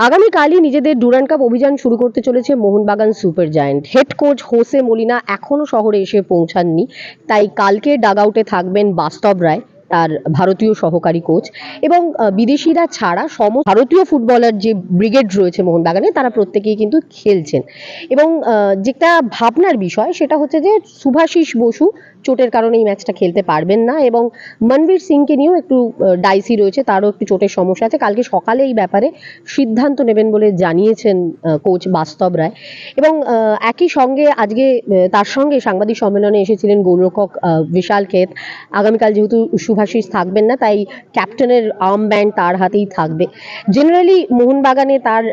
আগামীকালই নিজেদের Durand cup অভিযান শুরু করতে চলেছে Mohun Bagan super giant. Head coach Jose Molina এখনও শহরে এসে পৌঁছাননি, তাই কালকে ডাগ থাকবেন বাস্তব রায়। তার ভারতীয় সহকারী কোচ এবং বিদেশিরা ছাড়া সম ভারতীয় ফুটবলার যে ব্রিগেড রয়েছে মোহনবাগানে, তারা প্রত্যেকেই কিন্তু খেলছেন। এবং যেটা ভাবনার বিষয়, সেটা হচ্ছে যে সুভাশিস বসু চোটের কারণে এই ম্যাচটা খেলতে পারবেন না এবং মনবীর সিংকে নিয়েও একটু ডাইসি রয়েছে, তারও একটু চোটের সমস্যা আছে। কালকে সকালে এই ব্যাপারে সিদ্ধান্ত নেবেন বলে জানিয়েছেন কোচ বাস্তব রায়। এবং একই সঙ্গে আজকে তার সঙ্গে সাংবাদিক সম্মেলনে এসেছিলেন গোলরক্ষক বিশাল খেত আগামীকাল যেহেতু শুভাশিস থাকবেন না, তাই ক্যাপ্টেনের আর্ম ব্যান্ড তার হাতেই থাকবে। জেনারেলি মোহনবাগানে তার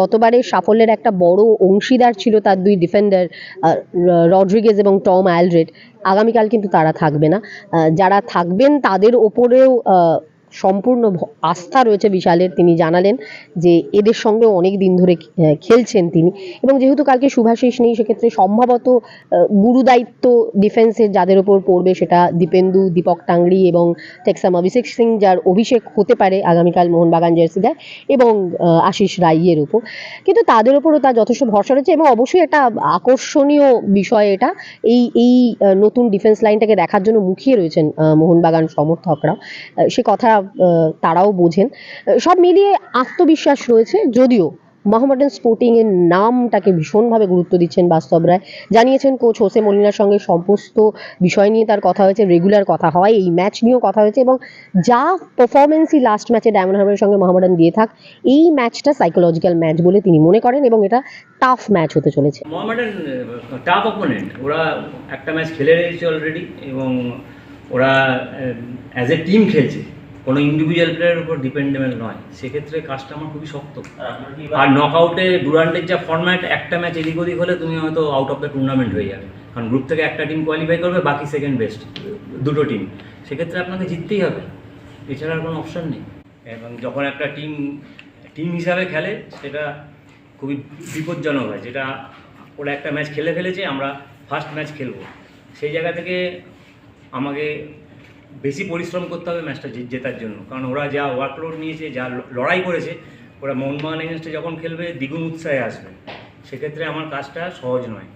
গতবারে সাফল্যের একটা বড় অংশীদার ছিল তার দুই ডিফেন্ডার রড্রিগেজ এবং টম অ্যালড্রেড। আগামীকাল কিন্তু তারা থাকবে না। যারা থাকবেন তাদের ওপরেও সম্পূর্ণ আস্থা রয়েছে বিশালের। তিনি জানালেন যে এদের সঙ্গে অনেক দিন ধরে খেলছেন তিনি। এবং যেহেতু কালকে শুভাশিস নেই সেক্ষেত্রে সম্ভবত আহ, গুরুদায়িত্ব ডিফেন্সের যাদের ওপর পড়বে সেটা দীপেন্দু দীপক টাংরি এবং টেক্সাম অভিষেক সিং যার অভিষেক হতে পারে আগামীকাল মোহনবাগান জার্সিদায় এবং আশিস রাইয়ের ওপর কিন্তু তাদের ওপরও তার যথেষ্ট ভরসা রয়েছে এবং অবশ্যই একটা আকর্ষণীয় বিষয় এটা। এই এই নতুন ডিফেন্স লাইনটাকে দেখার জন্য মুখিয়ে রয়েছেন মোহনবাগান সমর্থকরা। সে কথা তারাও বোঝেন। সব মিলিয়ে আত্মবিশ্বাস রয়েছে, যদিও মোহামেডান স্পোর্টিং এর নামটাকে ভীষণভাবে গুরুত্ব দিচ্ছেন বাস্তব রায়। জানিয়েছেন কোচ হোসে মলিনার সঙ্গে সমস্ত বিষয় নিয়ে তার কথা হয়েছে রেগুলার কথা হয় এই ম্যাচ নিয়েও কথা হয়েছে এবং যা পারফরমেন্সই লাস্ট ম্যাচে ডায়মন্ড হারবারের সঙ্গে মোহামেডান দিয়ে থাক, এই ম্যাচটা সাইকোলজিক্যাল ম্যাচ বলে তিনি মনে করেন এবং এটা টাফ ম্যাচ হতে চলেছে। টাফ অপোনেন্ট ওরা একটা ম্যাচ খেলে রয়েছে অলরেডি এবং ওরা অ্যাজ এ টিম খেলছে। কোনো ইন্ডিভিজুয়াল প্লেয়ারের উপর ডিপেন্ডেবল নয়। সেক্ষেত্রে কাজটা আমার খুবই শক্ত। আর নকআউটে ডুরান্টের যা ফরম্যাট একটা ম্যাচ এদিক ওদিক হলে তুমি হয়তো আউট অফ দ্য টুর্নামেন্ট হয়ে যাবে। কারণ গ্রুপ থেকে একটা টিম কোয়ালিফাই করবে বাকি সেকেন্ড বেস্ট দুটো টিম সেক্ষেত্রে আপনাকে জিততেই হবে। এছাড়া আর কোনো অপশন নেই। এবং যখন একটা টিম টিম হিসাবে খেলে সেটা খুবই বিপজ্জনক হয়। যেটা ওরা একটা ম্যাচ খেলে ফেলেছে আমরা ফার্স্ট ম্যাচ খেলব। সেই জায়গা থেকে আমাকে বেশি পরিশ্রম করতে হবে ম্যাচটা জেতার জন্য। কারণ ওরা যা ওয়ার্কলোড নিয়েছে যা লড়াই করেছে ওরা মোহনবাগান এগেনস্টে যখন খেলবে দ্বিগুণ উৎসাহে আসবে। সেক্ষেত্রে আমার কাজটা সহজ নয়।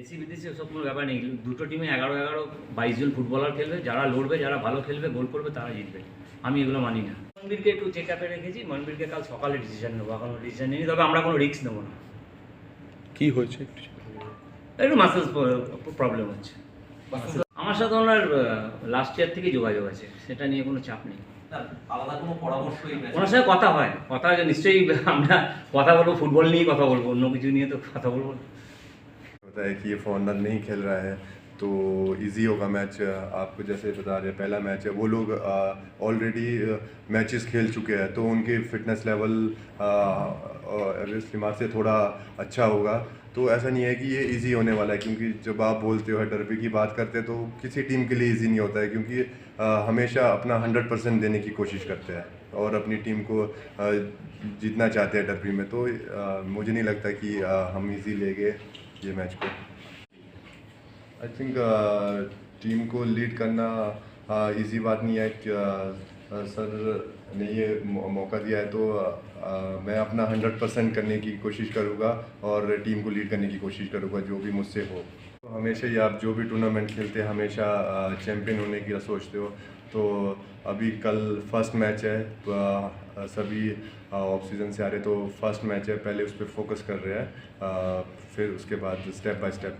দেশি বিদেশি ওসব কোনো ব্যাপার নেই। দুটো টিমে এগারো এগারো বাইশ জন ফুটবলার খেলবে। যারা লড়বে যারা ভালো খেলবে গোল করবে তারা জিতবে। আমি এগুলো মানি না। মনবীরকে একটু চেক আপে রেখেছি। মনবীরকে কাল সকালে ডিসিশন নেব। এখনও ডিসিশন নিই তবে আমরা কোনো রিস্ক নেব না। কি হয়েছে একটু? একটু মাসেলস প্রবলেম হচ্ছে। আমার সাথে ওনার লাস্ট ইয়ার থেকে যোগাযোগ আছে সেটা নিয়ে কোনো চাপ নেই আলাদা কোনো পরামর্শই নেই ওনার সাথে কথা হয় কথা হয় নিশ্চয়ই আমরা কথা বলবো ফুটবল নিয়েই কথা বলবো অন্য কিছু নিয়ে তো কথা বলবো না। होता है कि ये फॉरनर नहीं खेल रहा है तो इजी होगा मैच आपको जैसे बता रहे पहला मैच है, वो लोग ऑलरेडी मैचेस खेल चुके हैं तो उनके फिटनेस लेवल इस्तेमाल से थोड़ा अच्छा होगा। तो ऐसा नहीं है कि ये इजी होने वाला है, क्योंकि जब आप बोलते हो डरबी की बात करते हैं तो किसी टीम के लिए इजी नहीं होता है, क्योंकि हमेशा अपना हंड्रेड परसेंट देने की कोशिश करते हैं, और अपनी टीम को जीतना चाहते हैं डरबी में। तो मुझे नहीं लगता कि हम इजी ले गए ये मैच को। आई थिंक टीम को लीड करना इजी बात नहीं है कि uh, सर ने ये मौका दिया है तो uh, मैं अपना हंड्रेड परसेंट करने की कोशिश करूँगा और टीम को लीड करने की कोशिश करूँगा जो भी मुझसे हो। तो हमेशा ही आप जो भी टूर्नामेंट खेलते हैं हमेशा चैम्पियन होने की सोचते हो। तो अभी कल फ़र्स्ट मैच है तो, uh, सभी ऑफ़ सीज़न से आ रहे तो फ़र्स्ट मैच है पहले उस पर फोकस कर रहे हैं uh, फिर उसके बाद स्टेप बाय स्टेप